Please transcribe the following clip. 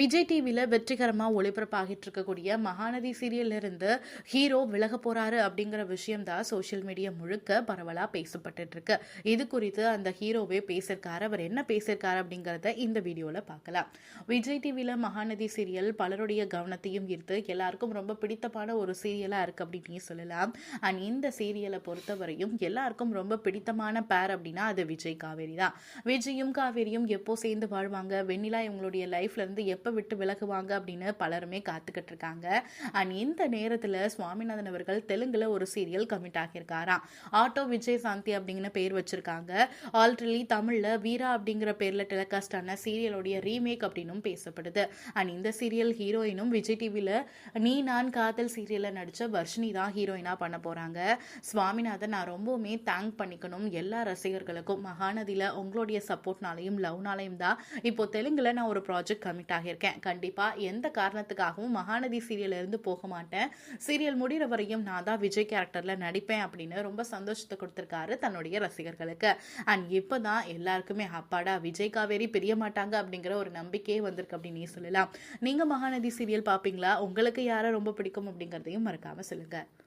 விஜய் டிவியில் வெற்றிகரமாக ஒளிபரப்பாகிட்டு இருக்கக்கூடிய மகாநதி சீரியல்லிருந்து ஹீரோ விலக போறாரு அப்படிங்கிற விஷயம் தான் சோஷியல் மீடியா முழுக்க பரவலாக பேசப்பட்டு இருக்கு இது குறித்து அந்த ஹீரோவே பேசியிருக்காரு. அவர் என்ன பேசியிருக்காரு அப்படிங்கிறத இந்த வீடியோவில் பார்க்கலாம். விஜய் டிவியில் மகாநதி சீரியல் பலருடைய கவனத்தையும் ஈர்த்து எல்லாருக்கும் ரொம்ப பிடித்தமான ஒரு சீரியலாக இருக்கு அப்படின்னு சொல்லலாம். அண்ட் இந்த சீரியலை பொறுத்தவரையும் எல்லாருக்கும் ரொம்ப பிடித்தமான பேர் அப்படின்னா அது விஜய் காவேரி தான். விஜயும் காவேரியும் எப்போ சேர்ந்து வாழ்வாங்க? வெண்ணிலா இவங்களுடைய லைஃப்லேருந்து எப்போ எப்போ விட்டு விலகுவாங்க அப்படின்னு பலருமே காத்துக்கிட்டு இருக்காங்க அண்ட் இந்த நேரத்தில் சுவாமிநாதன் அவர்கள் தெலுங்குல ஒரு சீரியல் கமிட் ஆகியிருக்காராம். ஆட்டோ விஜய் சாந்தி அப்படிங்கிற பேர் வச்சிருக்காங்க. ஆல்ரெடி தமிழில் வீரா அப்படிங்கிற பேரில் டெலிகாஸ்ட் ஆன சீரியலுடைய ரீமேக் அப்படின்னும் பேசப்படுது. அண்ட் இந்த சீரியல் ஹீரோயினும் விஜய் டிவியில் நீ நான் காதல் சீரியலில் நடித்த வர்ஷினி தான் ஹீரோயினாக பண்ண போகிறாங்க சுவாமிநாதன் நான் ரொம்பவுமே தேங்க் பண்ணிக்கணும் எல்லா ரசிகர்களுக்கும். மகாநதியில் உங்களுடைய சப்போர்ட்னாலையும் லவ்னாலையும் தான். இப்போ தெலுங்குல நான் ஒரு ப்ராஜெக்ட் கமிட் ஆகியிருக்கேன். கண்டிப்பாக எந்த காரணத்துக்காகவும் மகாநதி சீரியல்லேருந்து போக மாட்டேன். சீரியல் முடிகிற வரையும் நான் தான் விஜய் கேரக்டரில் நடிப்பேன் அப்படின்னு ரொம்ப சந்தோஷத்தை கொடுத்துருக்காரு தன்னுடைய ரசிகர்களுக்கு. அண்ட் இப்போ தான் எல்லாருக்குமே அப்பாடா விஜய் காவேரி பிரிய மாட்டாங்க அப்படிங்கிற ஒரு நம்பிக்கையே வந்திருக்கு அப்படின்னு சொல்லலாம். நீங்கள் மகாநதி சீரியல் பார்ப்பீங்களா? உங்களுக்கு யாரை ரொம்ப பிடிக்கும் அப்படிங்கிறதையும் மறக்காமல் சொல்லுங்கள்